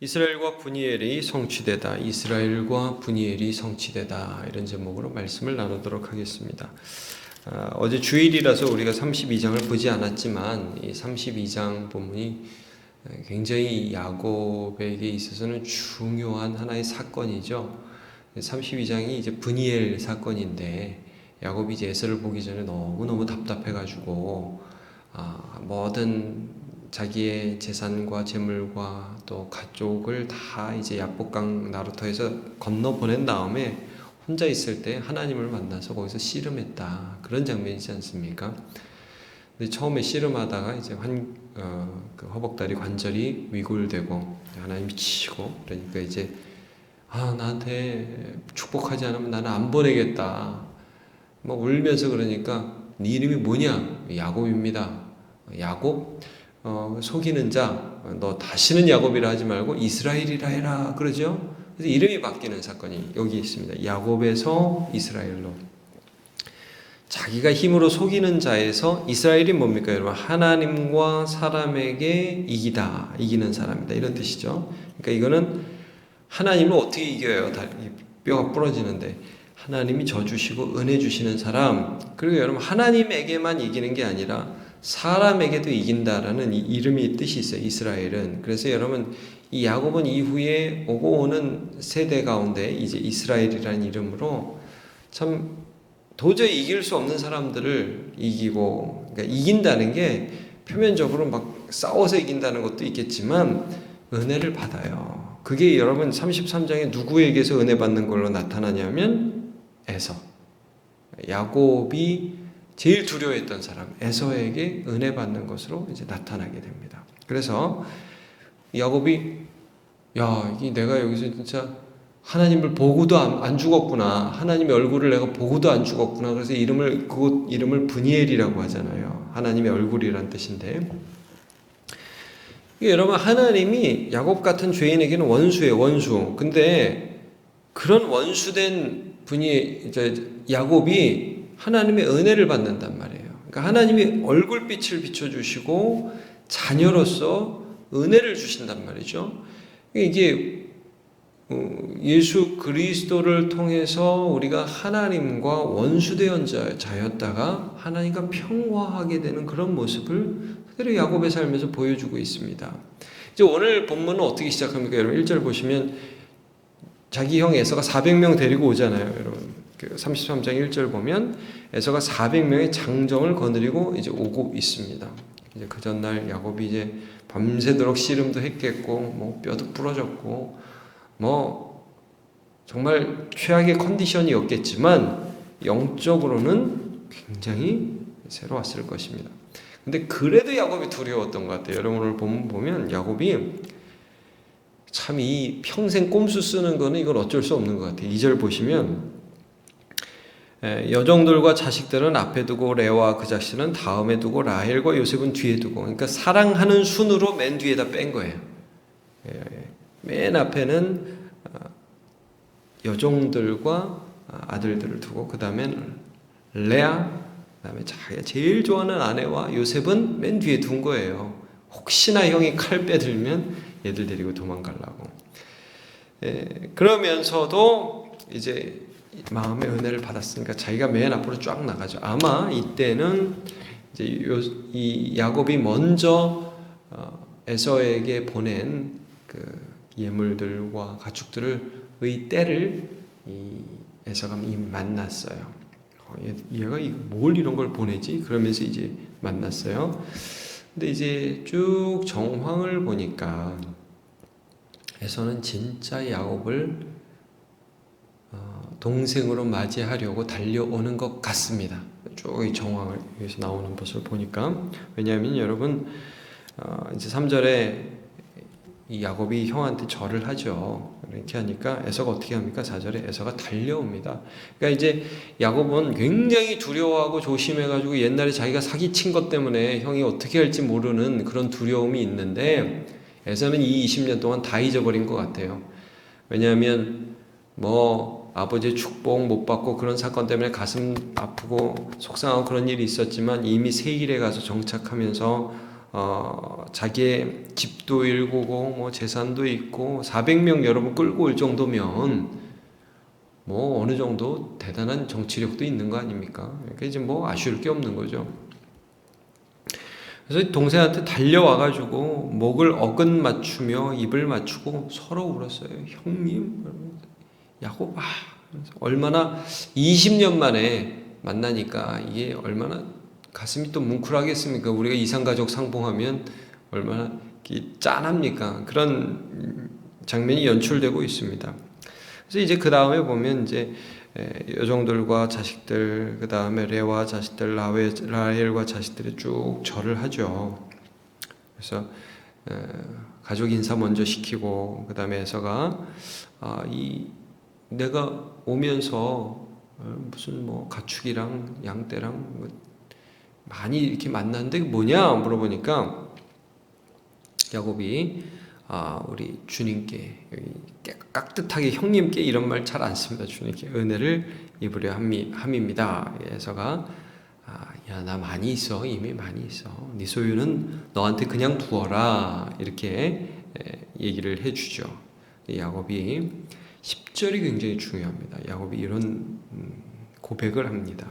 이스라엘과 분이엘이 성취되다. 이스라엘과 분이엘이 성취되다. 이런 제목으로 말씀을 나누도록 하겠습니다. 아, 어제 주일이라서 우리가 32장을 보지 않았지만 이 32장 본문이 굉장히 야곱에게 있어서는 중요한 하나의 사건이죠. 32장이 이제 분이엘 사건인데 야곱이 에서를 보기 전에 너무 너무 답답해가지고 아, 뭐든 자기의 재산과 재물과 또 가족을 다 이제 야복강 나루터에서 건너 보낸 다음에 혼자 있을 때 하나님을 만나서 거기서 씨름했다 그런 장면이지 않습니까? 근데 처음에 씨름하다가 이제 환, 어, 그 허벅다리 관절이 위골되고 하나님이 치고 그러니까 이제 아 나한테 축복하지 않으면 나는 안 보내겠다. 뭐 울면서 그러니까 네 이름이 뭐냐? 야곱입니다. 야곱 어, 속이는 자, 너 다시는 야곱이라 하지 말고 이스라엘이라 해라 그러죠. 그래서 이름이 바뀌는 사건이 여기 있습니다. 야곱에서 이스라엘로. 자기가 힘으로 속이는 자에서 이스라엘이 뭡니까 여러분? 하나님과 사람에게 이기다, 이기는 사람이다 이런 뜻이죠. 그러니까 이거는 하나님을 어떻게 이겨요? 다 뼈가 부러지는데 하나님이 저 주시고 은혜 주시는 사람 그리고 여러분 하나님에게만 이기는 게 아니라 사람에게도 이긴다라는 이 이름이 뜻이 있어요. 이스라엘은. 그래서 여러분 이 야곱은 이후에 오고 오는 세대 가운데 이제 이스라엘이라는 이름으로 참 도저히 이길 수 없는 사람들을 이기고 그러니까 이긴다는 게 표면적으로 막 싸워서 이긴다는 것도 있겠지만 은혜를 받아요. 그게 여러분 33장에 누구에게서 은혜 받는 걸로 나타나냐면 에서 야곱이 제일 두려워했던 사람 에서에게 은혜 받는 것으로 이제 나타나게 됩니다. 그래서 야곱이 야, 이 내가 여기서 진짜 하나님을 보고도 안, 안, 죽었구나. 하나님의 얼굴을 내가 보고도 안 죽었구나. 그래서 이름을 그곳 이름을 분이엘이라고 하잖아요. 하나님의 얼굴이란 뜻인데. 여러분 하나님이 야곱 같은 죄인에게는 원수예요, 원수. 근데 그런 원수된 분이 이제 야곱이 하나님의 은혜를 받는단 말이에요. 그러니까 하나님이 얼굴빛을 비춰주시고 자녀로서 은혜를 주신단 말이죠. 이게 어, 예수 그리스도를 통해서 우리가 하나님과 원수되었 자였다가 하나님과 평화하게 되는 그런 모습을 그대로 야곱의 삶에서 보여주고 있습니다. 이제 오늘 본문은 어떻게 시작합니까? 여러분 1절 보시면 자기 형 에서가 400명 데리고 오잖아요, 여러분. 33장 그 1절 보면 에서가 400명의 장정을 거느리고 이제 오고 있습니다. 이제 그 전날 야곱이 이제 밤새도록 씨름도 했겠고 뭐 뼈도 부러졌고 뭐 정말 최악의 컨디션이었겠지만 영적으로는 굉장히 새로웠을 것입니다. 근데 그래도 야곱이 두려웠던 것 같아요. 여러분 오늘 보면 보면 야곱이 참 이 평생 꼼수 쓰는 거는 이건 어쩔 수 없는 것 같아요. 2절 보시면 여종들과 자식들은 앞에 두고 레와 그 자식은 다음에 두고 라헬과 요셉은 뒤에 두고 그러니까 사랑하는 순으로 맨 뒤에다 뺀 거예요. 맨 앞에는 여종들과 아들들을 두고 그 다음엔 레아 그다음에 자기가 제일 좋아하는 아내와 요셉은 맨 뒤에 둔 거예요. 혹시나 형이 칼 빼들면 얘들 데리고 도망가려고. 예, 그러면서도 이제 마음의 은혜를 받았으니까 자기가 맨 앞으로 쫙 나가죠. 아마 이때는 이제 요, 이 야곱이 먼저 어, 에서에게 보낸 그 예물들과 가축들의 때를 이 에서가 만났어요. 어, 얘, 얘가 뭘 이런 걸 보내지? 그러면서 이제 만났어요. 근데 이제 쭉 정황을 보니까 에서는 진짜 야곱을 어, 동생으로 맞이하려고 달려오는 것 같습니다. 쭉 이 정황을 여기서 나오는 것을 보니까 왜냐하면 여러분 어, 이제 3절에 이 야곱이 형한테 절을 하죠. 이렇게 하니까 에서가 어떻게 합니까? 4절에 에서가 달려옵니다. 그러니까 이제 야곱은 굉장히 두려워하고 조심해가지고 옛날에 자기가 사기친 것 때문에 형이 어떻게 할지 모르는 그런 두려움이 있는데 에서는 이 20년 동안 다 잊어버린 것 같아요. 왜냐하면 뭐 아버지의 축복 못 받고 그런 사건 때문에 가슴 아프고 속상하고 그런 일이 있었지만 이미 세일에 가서 정착하면서 어, 자기의 집도 일구고 뭐 재산도 있고 400명 여러분 끌고 올 정도면 뭐 어느 정도 대단한 정치력도 있는 거 아닙니까? 그러니까 이제 뭐 아쉬울 게 없는 거죠. 그래서 동생한테 달려와가지고 목을 어긋 맞추며 입을 맞추고 서로 울었어요. 형님, 야곱아. 얼마나 20년 만에 만나니까 이게 얼마나 가슴이 또 뭉클하겠습니까? 우리가 이상가족 상봉하면 얼마나 짠합니까? 그런 장면이 연출되고 있습니다. 그래서 이제 그 다음에 보면 이제 여종들과 자식들 그 다음에 레와 자식들 라웨, 라헬과 자식들이 쭉 절을 하죠. 그래서 가족 인사 먼저 시키고 그 다음에 에서가 아, 이 내가 오면서 어, 무슨 뭐 가축이랑 양떼랑 뭐 많이 이렇게 만났는데 뭐냐 물어보니까 야곱이 아 우리 주님께 깍듯하게 형님께 이런 말 잘 안 씁니다. 주님께 은혜를 입으려 함입니다. 예서가 아, 야나 많이 있어. 이미 많이 있어. 네 소유는 너한테 그냥 두어라. 이렇게 얘기를 해주죠 야곱이 10절이 굉장히 중요합니다 야곱이 이런 음, 고백을 합니다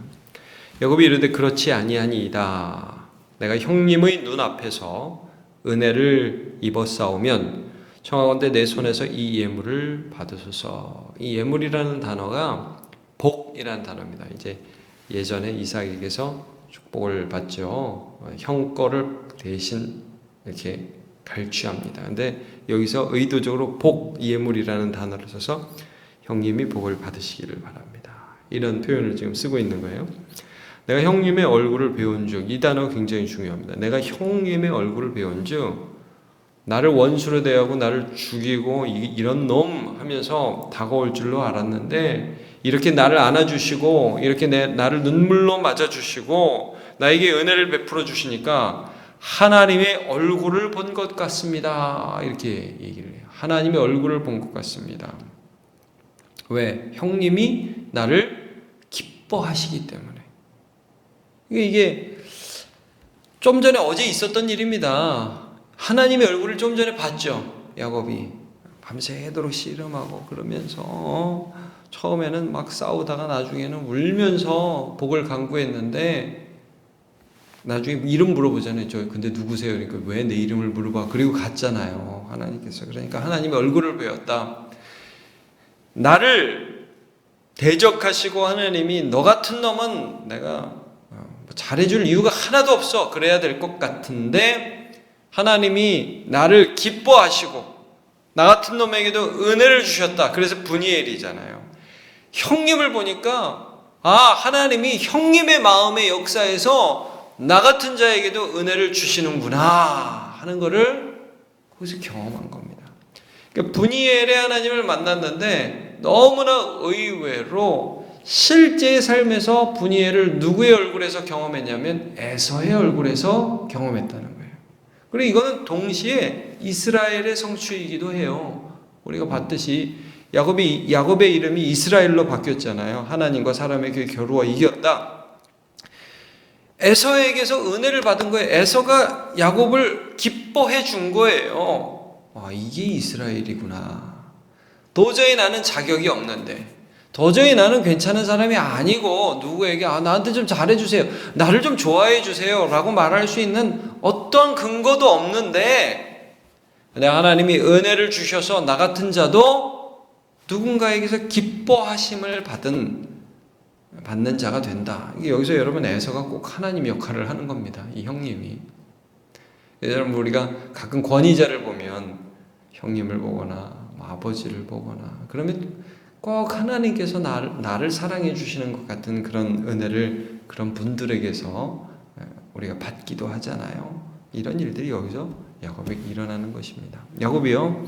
야곱이 이르되 그렇지 아니하니이다. 내가 형님의 눈 앞에서 은혜를 입었사오면 청하건대 내 손에서 이 예물을 받으소서. 이 예물이라는 단어가 복이라는 단어입니다. 이제 예전에 이삭에게서 축복을 받죠. 형 거를 대신 이렇게 갈취합니다. 근데 여기서 의도적으로 복 예물이라는 단어를 써서 형님이 복을 받으시기를 바랍니다. 이런 표현을 지금 쓰고 있는 거예요. 내가 형님의 얼굴을 배운 즉, 이 단어 굉장히 중요합니다. 내가 형님의 얼굴을 배운 즉, 나를 원수로 대하고 나를 죽이고 이런 놈 하면서 다가올 줄로 알았는데 이렇게 나를 안아주시고 이렇게 내, 나를 눈물로 맞아주시고 나에게 은혜를 베풀어 주시니까 하나님의 얼굴을 본 것 같습니다. 이렇게 얘기를 해요. 하나님의 얼굴을 본 것 같습니다. 왜? 형님이 나를 기뻐하시기 때문에. 이게 좀 전에 어제 있었던 일입니다. 하나님의 얼굴을 좀 전에 봤죠. 야곱이 밤새도록 씨름하고 그러면서 처음에는 막 싸우다가 나중에는 울면서 복을 강구했는데 나중에 이름 물어보잖아요. 저 근데 누구세요? 그러니까 왜 내 이름을 물어봐? 그리고 갔잖아요. 하나님께서 그러니까 하나님의 얼굴을 배웠다. 나를 대적하시고 하나님이 너 같은 놈은 내가 잘해줄 이유가 하나도 없어. 그래야 될 것 같은데 하나님이 나를 기뻐하시고 나 같은 놈에게도 은혜를 주셨다. 그래서 분이엘이잖아요. 형님을 보니까 아 하나님이 형님의 마음의 역사에서 나 같은 자에게도 은혜를 주시는구나 하는 것을 거기서 경험한 겁니다. 그러니까 분이엘의 하나님을 만났는데 너무나 의외로 실제 삶에서 분이엘을 누구의 얼굴에서 경험했냐면 에서의 얼굴에서 경험했다는 거예요. 그리고 이거는 동시에 이스라엘의 성취이기도 해요. 우리가 봤듯이 야곱이 야곱의 이름이 이스라엘로 바뀌었잖아요. 하나님과 사람의 그 겨루어 이겼다. 에서에게서 은혜를 받은 거예요. 에서가 야곱을 기뻐해 준 거예요. 와, 이게 이스라엘이구나. 도저히 나는 자격이 없는데 도저히 나는 괜찮은 사람이 아니고 누구에게 아, 나한테 좀 잘해주세요. 나를 좀 좋아해주세요. 라고 말할 수 있는 어떤 근거도 없는데 하나님이 은혜를 주셔서 나 같은 자도 누군가에게서 기뻐하심을 받은 받는 자가 된다. 이게 여기서 여러분 에서가 꼭 하나님 역할을 하는 겁니다. 이 형님이. 여러분 우리가 가끔 권위자를 보면 형님을 보거나 뭐 아버지를 보거나 그러면 꼭 하나님께서 나를, 나를 사랑해 주시는 것 같은 그런 은혜를 그런 분들에게서 우리가 받기도 하잖아요. 이런 일들이 여기서 야곱에게 일어나는 것입니다. 야곱이요.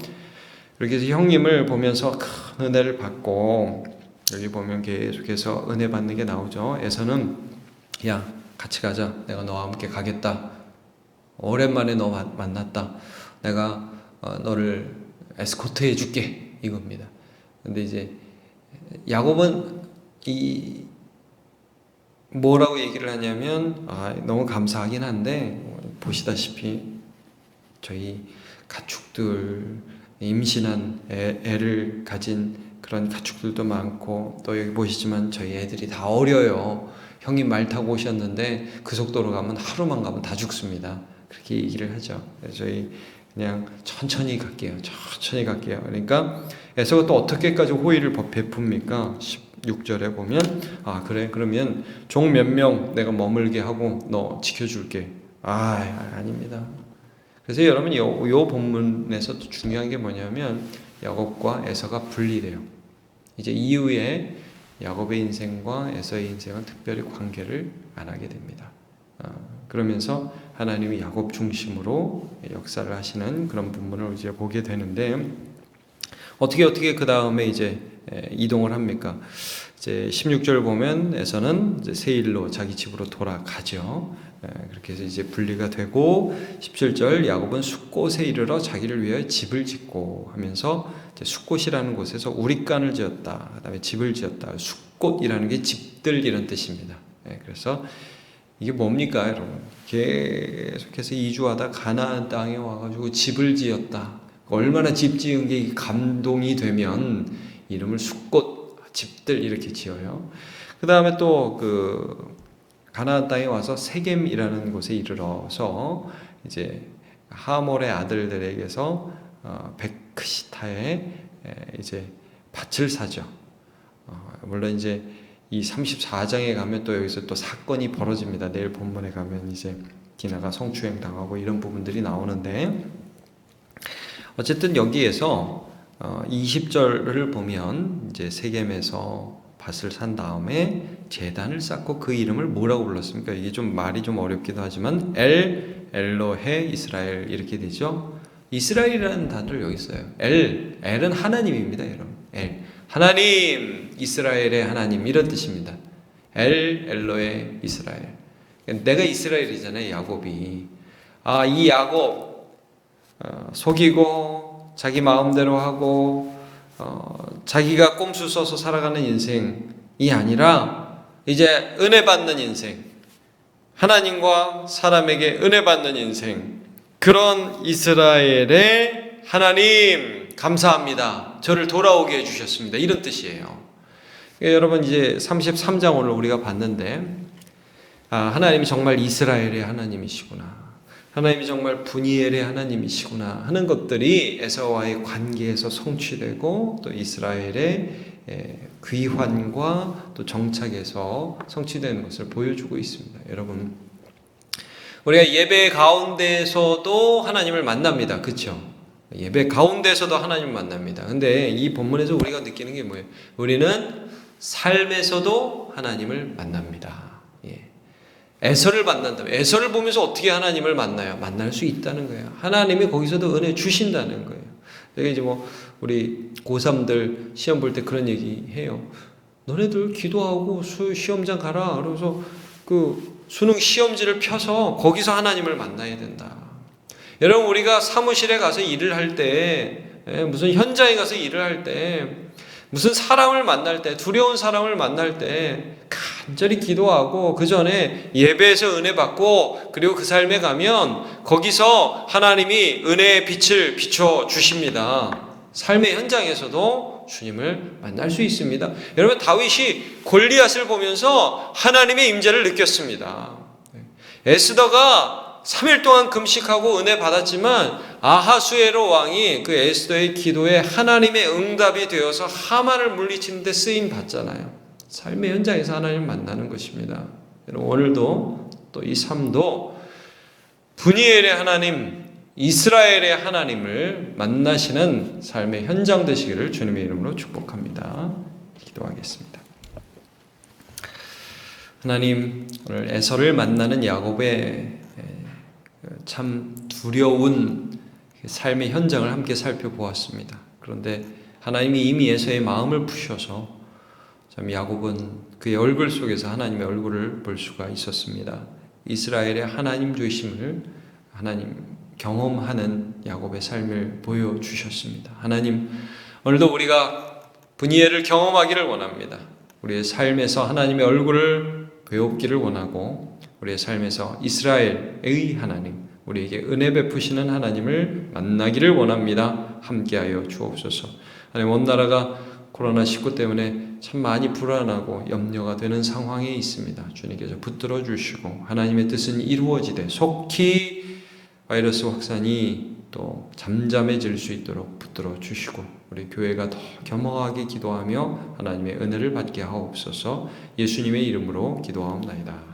이렇게 해서 형님을 보면서 큰 은혜를 받고 여기 보면 계속해서 은혜 받는 게 나오죠. 에서는 야 같이 가자. 내가 너와 함께 가겠다. 오랜만에 너 만났다. 내가 어, 너를 에스코트 해줄게 이겁니다. 근데 이제 야곱은 이 뭐라고 얘기를 하냐면 아, 너무 감사하긴 한데 보시다시피 저희 가축들 임신한 애, 애를 가진 그런 가축들도 많고 또 여기 보시지만 저희 애들이 다 어려요. 형님 말 타고 오셨는데 그 속도로 가면 하루만 가면 다 죽습니다. 그렇게 얘기를 하죠. 저희 그냥 천천히 갈게요. 천천히 갈게요. 그러니까 에서가 또 어떻게까지 호의를 베풉니까? 16절에 보면 아 그래 그러면 종 몇 명 내가 머물게 하고 너 지켜줄게. 아 아닙니다. 그래서 여러분 요, 요 본문에서 또 중요한 게 뭐냐면 야곱과 에서가 분리돼요. 이제 이후에 야곱의 인생과 에서의 인생은 특별히 관계를 안 하게 됩니다. 아, 그러면서 하나님이 야곱 중심으로 역사를 하시는 그런 부분을 이제 보게 되는데 어떻게 어떻게 그 다음에 이제 이동을 합니까? 이제 16절 보면 에서는 이제 세일로 자기 집으로 돌아가죠. 그렇게 해서 이제 분리가 되고 17절 야곱은 숫곳에 이르러 자기를 위하여 집을 짓고 하면서 숫곳이라는 곳에서 우리간을 지었다. 그다음에 집을 지었다. 숫곳이라는 게 집들 이런 뜻입니다. 그래서 이게 뭡니까, 여러분? 계속해서 이주하다 가나안 땅에 와가지고 집을 지었다. 얼마나 집 지은 게 감동이 되면 이름을 숫곳 집들 이렇게 지어요. 그 다음에 또그 가나안 땅에 와서 세겜이라는 곳에 이르러서 이제 하몰의 아들들에게서 어, 베크시타에 이제 밭을 사죠. 어, 물론 이제 이 34장에 가면 또 여기서 또 사건이 벌어집니다. 내일 본문에 가면 이제 디나가 성추행 당하고 이런 부분들이 나오는데 어쨌든 여기에서 20절을 보면 이제 세겜에서 밭을 산 다음에 재단을 쌓고 그 이름을 뭐라고 불렀습니까? 이게 좀 말이 좀 어렵기도 하지만 엘 엘로헤 이스라엘 이렇게 되죠. 이스라엘이라는 단어를 여기 써요. 엘 엘은 하나님입니다, 여러분. 엘 하나님 이스라엘의 하나님 이런 뜻입니다. 엘 엘로헤 이스라엘. 내가 이스라엘이잖아요, 야곱이. 아, 이 야곱 어, 속이고 자기 마음대로 하고 어, 자기가 꼼수 써서 살아가는 인생이 아니라 이제 은혜 받는 인생, 하나님과 사람에게 은혜 받는 인생, 그런 이스라엘의 하나님 감사합니다. 저를 돌아오게 해주셨습니다. 이런 뜻이에요. 그러니까 여러분 이제 33장 오늘 우리가 봤는데 아, 하나님이 정말 이스라엘의 하나님이시구나. 하나님이 정말 분이엘의 하나님이시구나 하는 것들이 에서와의 관계에서 성취되고 또 이스라엘의 귀환과 또 정착에서 성취되는 것을 보여주고 있습니다. 여러분 우리가 예배 가운데서도 하나님을 만납니다. 그렇죠? 예배 가운데서도 하나님을 만납니다. 근데 이 본문에서 우리가 느끼는 게 뭐예요? 우리는 삶에서도 하나님을 만납니다. 에서를 만난다면 에서를 보면서 어떻게 하나님을 만나요? 만날 수 있다는 거예요. 하나님이 거기서도 은혜 주신다는 거예요. 내가 이제 뭐 우리 고3들 시험 볼 때 그런 얘기 해요. 너네들 기도하고 수 시험장 가라. 그래서 그 수능 시험지를 펴서 거기서 하나님을 만나야 된다. 여러분 우리가 사무실에 가서 일을 할 때 무슨 현장에 가서 일을 할 때 무슨 사람을 만날 때, 두려운 사람을 만날 때 간절히 기도하고 그 전에 예배에서 은혜 받고 그리고 그 삶에 가면 거기서 하나님이 은혜의 빛을 비춰 주십니다. 삶의 현장에서도 주님을 만날 수 있습니다. 여러분 다윗이 골리앗을 보면서 하나님의 임재를 느꼈습니다. 에스더가 3일 동안 금식하고 은혜 받았지만 아하수에로 왕이 그 에스더의 기도에 하나님의 응답이 되어서 하만을 물리치는 데 쓰임 받잖아요. 삶의 현장에서 하나님을 만나는 것입니다. 오늘도 또 이 삶도 분이엘의 하나님, 이스라엘의 하나님을 만나시는 삶의 현장 되시기를 주님의 이름으로 축복합니다. 기도하겠습니다. 하나님, 오늘 에서를 만나는 야곱의 참 두려운 삶의 현장을 함께 살펴보았습니다. 그런데 하나님이 이미 에서의 마음을 푸셔서 참 야곱은 그의 얼굴 속에서 하나님의 얼굴을 볼 수가 있었습니다. 이스라엘의 하나님 되심을 하나님 경험하는 야곱의 삶을 보여주셨습니다. 하나님, 오늘도 우리가 분이엘을 경험하기를 원합니다. 우리의 삶에서 하나님의 얼굴을 배웠기를 원하고 우리의 삶에서 이스라엘의 하나님, 우리에게 은혜 베푸시는 하나님을 만나기를 원합니다. 함께하여 주옵소서. 하나님 온 나라가 코로나 19 때문에 참 많이 불안하고 염려가 되는 상황에 있습니다. 주님께서 붙들어 주시고 하나님의 뜻은 이루어지되 속히 바이러스 확산이 또 잠잠해질 수 있도록 붙들어 주시고 우리 교회가 더 겸허하게 기도하며 하나님의 은혜를 받게 하옵소서 예수님의 이름으로 기도하옵나이다.